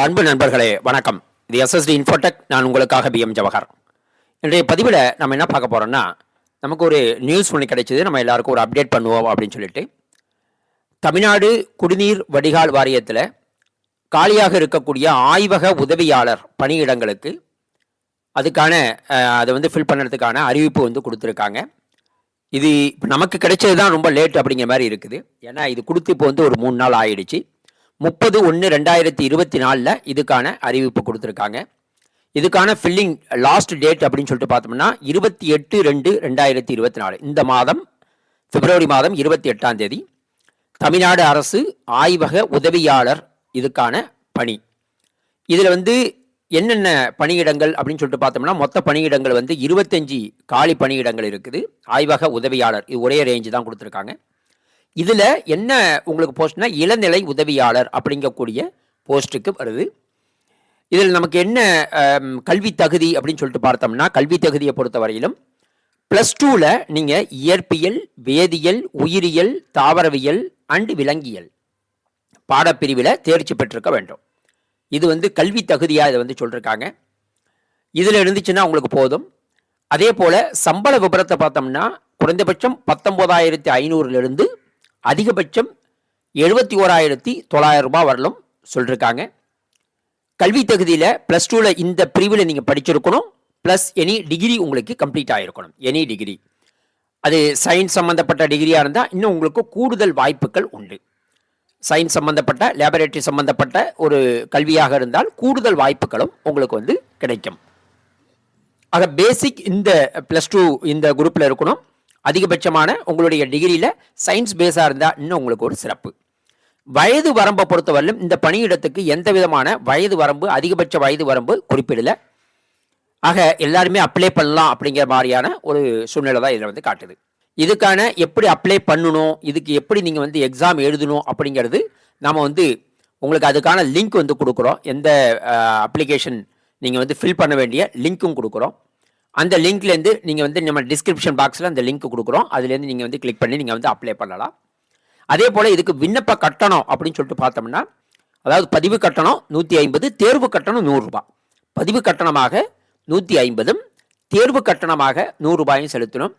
அன்பு நண்பர்களே வணக்கம். இது எஸ்எஸ்டி இன்ஃபோடெக் நான் உங்களுக்காக பிஎம் ஜவஹர் இன்றைய பதிவில் நம்ம என்ன பார்க்க போகிறோம்னா நமக்கு ஒரு நியூஸ் ஒன்று கிடைச்சது. நம்ம எல்லாருக்கும் ஒரு அப்டேட் பண்ணுவோம் அப்படின்னு சொல்லிட்டு. தமிழ்நாடு குடிநீர் வடிகால் வாரியத்தில் காலியாக இருக்கக்கூடிய ஆய்வக உதவியாளர் பணியிடங்களுக்கு அதுக்கான அதை வந்து ஃபில் பண்ணுறதுக்கான அறிவிப்பு வந்து கொடுத்துருக்காங்க. இது இப்போ நமக்கு கிடைச்சது தான் ரொம்ப லேட் அப்படிங்கிற மாதிரி இருக்குது. ஏன்னா இது கொடுத்து இப்போ வந்து ஒரு மூணு நாள் ஆயிடுச்சு. முப்பது ஒன்று ரெண்டாயிரத்தி இருபத்தி நாலில் இதுக்கான அறிவிப்பு கொடுத்துருக்காங்க. இதுக்கான ஃபில்லிங் லாஸ்ட் டேட் அப்படின்னு சொல்லிட்டு பார்த்தோம்னா இருபத்தி எட்டு ரெண்டு ரெண்டாயிரத்தி இருபத்தி நாலு. இந்த மாதம் பிப்ரவரி மாதம் இருபத்தி எட்டாம் தேதி தமிழ்நாடு அரசு ஆய்வக உதவியாளர் இதுக்கான பணி. இதில் வந்து என்னென்ன பணியிடங்கள் அப்படின்னு சொல்லிட்டு பார்த்தோம்னா மொத்த பணியிடங்கள் வந்து இருபத்தஞ்சி காலி பணியிடங்கள் இருக்குது. ஆய்வக உதவியாளர் இது ஒரே ரேஞ்சு தான் கொடுத்துருக்காங்க. இதில் என்ன உங்களுக்கு போஸ்ட்னா இளநிலை உதவியாளர் அப்படிங்கக்கூடிய போஸ்ட்டுக்கு வருது. இதில் நமக்கு என்ன கல்வி தகுதி அப்படின்னு சொல்லிட்டு பார்த்தோம்னா கல்வி தகுதியை பொறுத்தவரையிலும் ப்ளஸ் டூவில் நீங்கள் இயற்பியல் வேதியியல் உயிரியல் தாவரவியல் அண்டு விலங்கியல் பாடப்பிரிவில் தேர்ச்சி பெற்றிருக்க வேண்டும். இது வந்து கல்வி தகுதியாக இதை வந்து சொல்லியிருக்காங்க இதில் இருந்துச்சுன்னா உங்களுக்கு போதும். அதே போல் சம்பள விபரத்தை பார்த்தோம்னா குறைந்தபட்சம் பத்தொம்போதாயிரத்தி ஐநூறுலேருந்து அதிகபட்சம் எழுபத்தி ஓராயிரத்தி தொள்ளாயிரம் ரூபாய் வரலும் சொல்லியிருக்காங்க கல்வி தகுதியில் ப்ளஸ் டூவில் இந்த பிரிவில் நீங்கள் படிச்சிருக்கணும். ப்ளஸ் எனி டிகிரி உங்களுக்கு கம்ப்ளீட் ஆகிருக்கணும் எனி டிகிரி அது சயின்ஸ் சம்மந்தப்பட்ட டிகிரியாக இருந்தால் இன்னும் உங்களுக்கு கூடுதல் வாய்ப்புகள் உண்டு. சயின்ஸ் சம்மந்தப்பட்ட லேபரேட்டரி சம்மந்தப்பட்ட ஒரு கல்வியாக இருந்தால் கூடுதல் வாய்ப்புகளும் உங்களுக்கு வந்து கிடைக்கும். ஆக பேசிக் இந்த ப்ளஸ் டூ இந்த குரூப்பில் இருக்கணும். அதிகபட்சமான உங்களுடைய டிகிரியில் சயின்ஸ் பேஸாக இருந்தால் இன்னும் உங்களுக்கு ஒரு சிறப்பு. வயது வரம்பை பொறுத்தவரையிலும் இந்த பணியிடத்துக்கு எந்த விதமான வயது வரம்பு அதிகபட்ச வயது வரம்பு குறிப்பிடல. ஆக எல்லாருமே அப்ளை பண்ணலாம் அப்படிங்கிற மாதிரியான ஒரு சூழ்நிலை தான் இதில் வந்து காட்டுது. இதுக்கான எப்படி அப்ளை பண்ணணும் இதுக்கு எப்படி நீங்கள் வந்து எக்ஸாம் எழுதணும் அப்படிங்கிறது நாம் வந்து உங்களுக்கு அதுக்கான லிங்க் வந்து கொடுக்குறோம். எந்த அப்ளிகேஷன் நீங்கள் வந்து ஃபில் பண்ண வேண்டிய லிங்க்கும் கொடுக்குறோம். அந்த லிங்க்லேருந்து நீங்கள் வந்து நம்ம டிஸ்கிரிப்ஷன் பாக்ஸில் அந்த லிங்க் கொடுக்குறோம். அதுலேருந்து நீங்கள் வந்து கிளிக் பண்ணி நீங்கள் வந்து அப்ளை பண்ணலாம். அதே போல் இதுக்கு விண்ணப்ப கட்டணம் அப்படின்னு சொல்லிட்டு பார்த்தோம்னா அதாவது பதிவு கட்டணம் நூற்றி ஐம்பது தேர்வு கட்டணம் நூறுரூபா பதிவு கட்டணமாக நூற்றி ஐம்பதும் தேர்வு கட்டணமாக நூறுரூபாயும் செலுத்தணும்.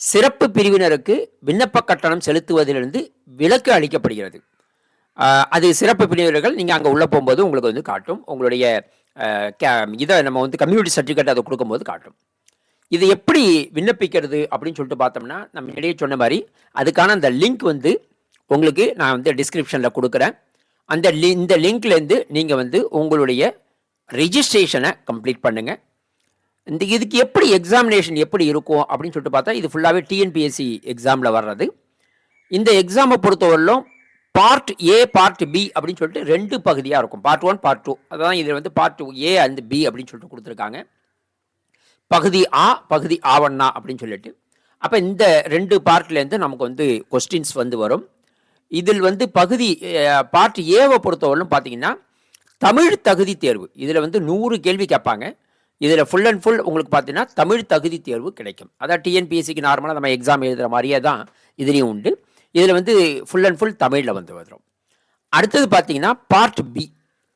சிறப்பு பிரிவினருக்கு விண்ணப்ப கட்டணம் செலுத்துவதிலிருந்து விலக்கு அளிக்கப்படுகிறது. அது சிறப்பு பிரிவினர்கள் நீங்கள் அங்கே உள்ளே போகும்போது உங்களுக்கு வந்து காட்டும். உங்களுடைய இதை நம்ம வந்து கம்யூனிட்டி சர்டிஃபிகேட் அதை கொடுக்கும்போது காட்டும் இது எப்படி விண்ணப்பிக்கிறது அப்படின்னு சொல்லிட்டு பார்த்தோம்னா நம்ம இடையே சொன்ன மாதிரி அதுக்கான அந்த லிங்க் வந்து உங்களுக்கு நான் வந்து டிஸ்கிரிப்ஷனில் கொடுக்குறேன். அந்த லி இந்த லிங்க்லேருந்து நீங்கள் வந்து உங்களுடைய ரிஜிஸ்ட்ரேஷனை கம்ப்ளீட் பண்ணுங்கள் இந்த இதுக்கு எப்படி எக்ஸாமினேஷன் எப்படி இருக்கும் அப்படின்னு சொல்லிட்டு பார்த்தா இது ஃபுல்லாகவே டிஎன்பிஎஸ்சி எக்ஸாமில் வர்றது. இந்த எக்ஸாமை பொறுத்தவரையிலும் பார்ட் ஏ பார்ட் பி அப்படின்னு சொல்லிட்டு ரெண்டு பகுதியாக இருக்கும். பார்ட் ஒன் பார்ட் டூ அதான் இதில் வந்து பார்ட் ஏ அண்ட் பி அப்படின்னு சொல்லிட்டு கொடுத்துருக்காங்க. பகுதி ஆ பகுதி ஆவண்ணா அப்படின்னு சொல்லிட்டு. அப்போ இந்த ரெண்டு பார்ட்லேருந்து நமக்கு வந்து கொஸ்டின்ஸ் வந்து வரும். இதில் வந்து பகுதி பார்ட் ஏவை பொறுத்தவரையிலும் பார்த்தீங்கன்னா தமிழ் தகுதி தேர்வு. இதில் வந்து நூறு கேள்வி கேட்பாங்க. இதில் ஃபுல் அண்ட் ஃபுல் உங்களுக்கு பார்த்தீங்கன்னா தமிழ் தகுதி தேர்வு கிடைக்கும். அதான் டிஎன்பிஎஸ்சிக்கு நார்மலாக நம்ம எக்ஸாம் எழுதுகிற மாதிரியே தான் இதுலேயும் உண்டு. இதில் வந்து ஃபுல் அண்ட் ஃபுல் தமிழில் வந்து வரும். அடுத்தது பார்த்தீங்கன்னா பார்ட் பி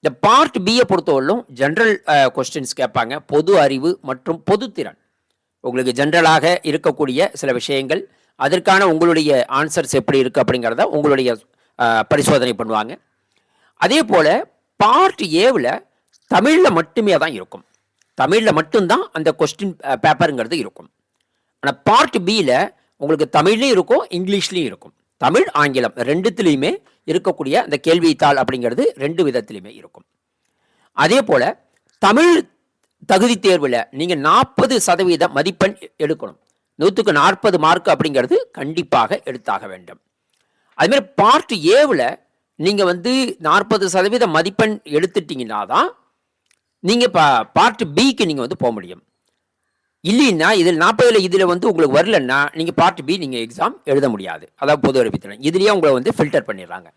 இந்த பார்ட் பியை பொறுத்தவரையிலும் ஜென்ரல் கொஸ்டின்ஸ் கேட்பாங்க. பொது அறிவு மற்றும் பொதுத்திறன் உங்களுக்கு ஜென்ரலாக இருக்கக்கூடிய சில விஷயங்கள் அதற்கான உங்களுடைய ஆன்சர்ஸ் எப்படி இருக்குது அப்படிங்கிறத உங்களுடைய பரிசோதனை பண்ணுவாங்க. அதே போல் பார்ட் ஏவில் தமிழில் மட்டுமே தான் இருக்கும். தமிழில் மட்டும்தான் அந்த கொஸ்டின் பேப்பருங்கிறது இருக்கும். ஆனால் பார்ட் பியில் உங்களுக்கு தமிழ்லேயும் இருக்கும் இங்கிலீஷ்லேயும் இருக்கும். தமிழ் ஆங்கிலம் ரெண்டுத்துலேயுமே இருக்கக்கூடிய அந்த கேள்வித்தாள் அப்படிங்கிறது ரெண்டு விதத்துலையுமே இருக்கும். அதே போல் தமிழ் தகுதி தேர்வில் நீங்கள் நாற்பது சதவீத மதிப்பெண் எடுக்கணும். நூற்றுக்கு நாற்பது மார்க் அப்படிங்கிறது கண்டிப்பாக எடுத்தாக வேண்டும். அதுமாரி பார்ட் ஏவில் நீங்கள் வந்து நாற்பது சதவீத மதிப்பெண் எடுத்துட்டிங்கன்னா தான் நீங்கள் பா பார்ட் பிக்கு நீங்கள் வந்து போக முடியும். இல்லைன்னா இதில் நாற்பதுல இதில் வந்து உங்களுக்கு வரலன்னா நீங்கள் பார்ட் பி நீங்கள் எக்ஸாம் எழுத முடியாது. அதாவது பொது அறிவித்திறன் இதுலேயே உங்களை வந்து ஃபில்டர் பண்ணிடுறாங்க.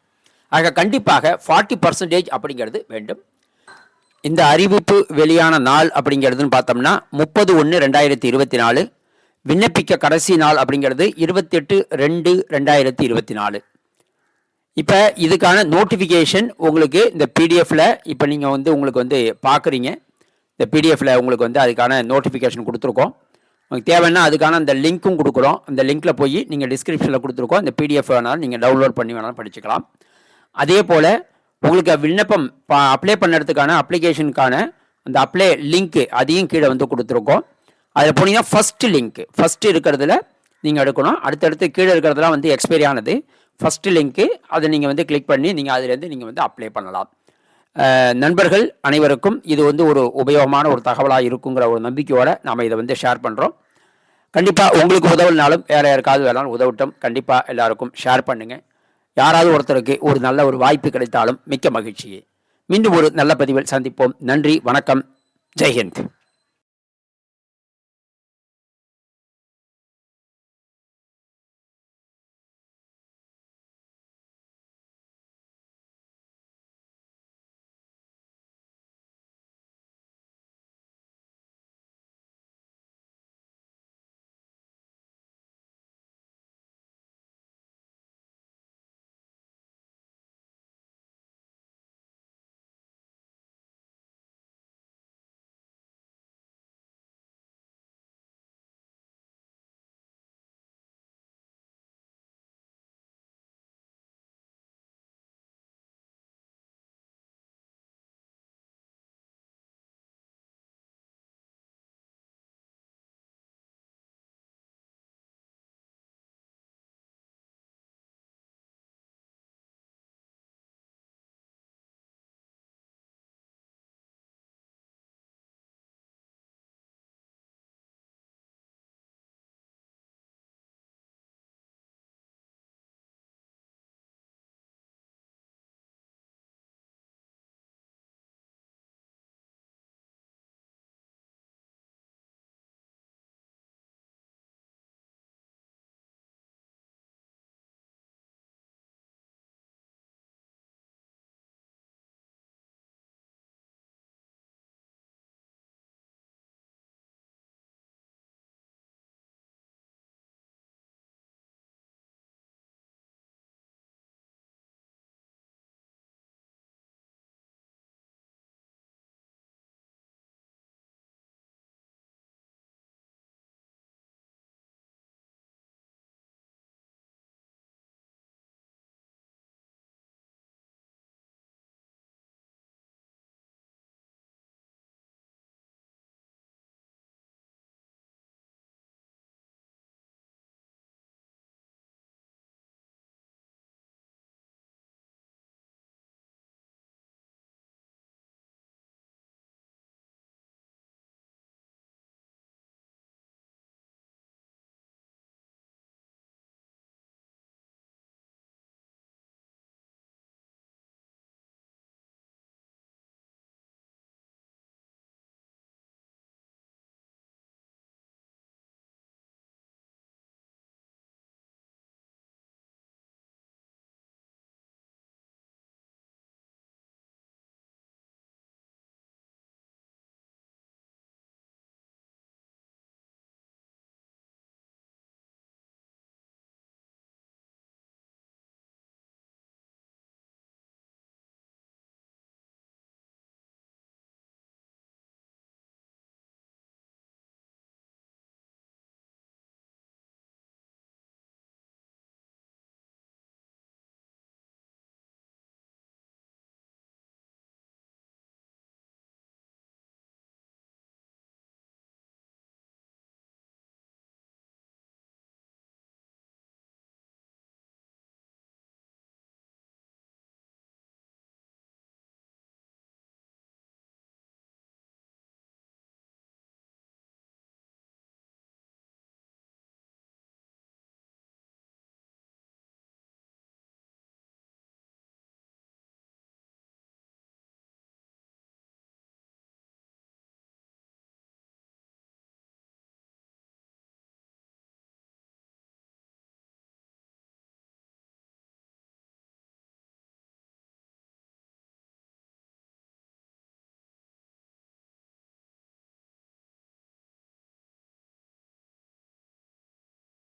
ஆக கண்டிப்பாக ஃபார்ட்டி பர்சன்டேஜ் அப்படிங்கிறது வேண்டும். இந்த அறிவிப்பு வெளியான நாள் அப்படிங்கிறதுன்னு பார்த்தோம்னா முப்பது ஒன்று ரெண்டாயிரத்தி இருபத்தி நாலு. விண்ணப்பிக்க கடைசி நாள் அப்படிங்கிறது இருபத்தெட்டு ரெண்டு ரெண்டாயிரத்தி இருபத்தி நாலு. இப்போ இதுக்கான நோட்டிஃபிகேஷன் உங்களுக்கு இந்த பிடிஎஃப்பில் இப்போ நீங்கள் வந்து உங்களுக்கு வந்து பார்க்குறீங்க. இந்த பிடிஎஃப்பில் உங்களுக்கு வந்து அதுக்கான நோட்டிஃபிகேஷன் கொடுத்துருக்கோம். உங்களுக்கு தேவைன்னா அதுக்கான அந்த லிங்க்கும் கொடுக்குறோம். அந்த லிங்க்கில் போய் நீங்கள் டிஸ்கிரிப்ஷனில் கொடுத்துருக்கோம். இந்த பிடிஎஃப் வேணாலும் நீங்கள் டவுன்லோட் பண்ணி வேணாலும் படிச்சுக்கலாம். அதே போல் உங்களுக்கு விண்ணப்பம் அப்ளை பண்ணுறதுக்கான அப்ளிகேஷனுக்கான அந்த அப்ளை லிங்க்கு அதையும் கீழே வந்து கொடுத்துருக்கோம். அதில் போனீங்கன்னா ஃபஸ்ட்டு லிங்க்கு ஃபஸ்ட்டு இருக்கிறதுல நீங்கள் எடுக்கணும். அடுத்தடுத்து கீழே இருக்கிறதுலாம் வந்து எக்ஸ்பைரி ஆனது. ஃபஸ்ட்டு லிங்க்கு அதை நீங்கள் வந்து கிளிக் பண்ணி நீங்கள் அதுலேருந்து நீங்கள் வந்து அப்ளை பண்ணலாம். நண்பர்கள் அனைவருக்கும் இது வந்து ஒரு உபயோகமான ஒரு தகவலாக இருக்குங்கிற ஒரு நம்பிக்கையோடு நாம் இதை வந்து ஷேர் பண்ணுறோம் கண்டிப்பாக உங்களுக்கு உதவினாலும் வேறு யாருக்காவது வேணாலும் உதவட்டும். கண்டிப்பாக எல்லாருக்கும் ஷேர் பண்ணுங்கள் யாராவது ஒருத்தருக்கு ஒரு நல்ல ஒரு வாய்ப்பு கிடைத்தாலும் மிக்க மகிழ்ச்சியே. மீண்டும் ஒரு நல்ல பதிவில் சந்திப்போம். நன்றி வணக்கம். ஜெய்ஹிந்த்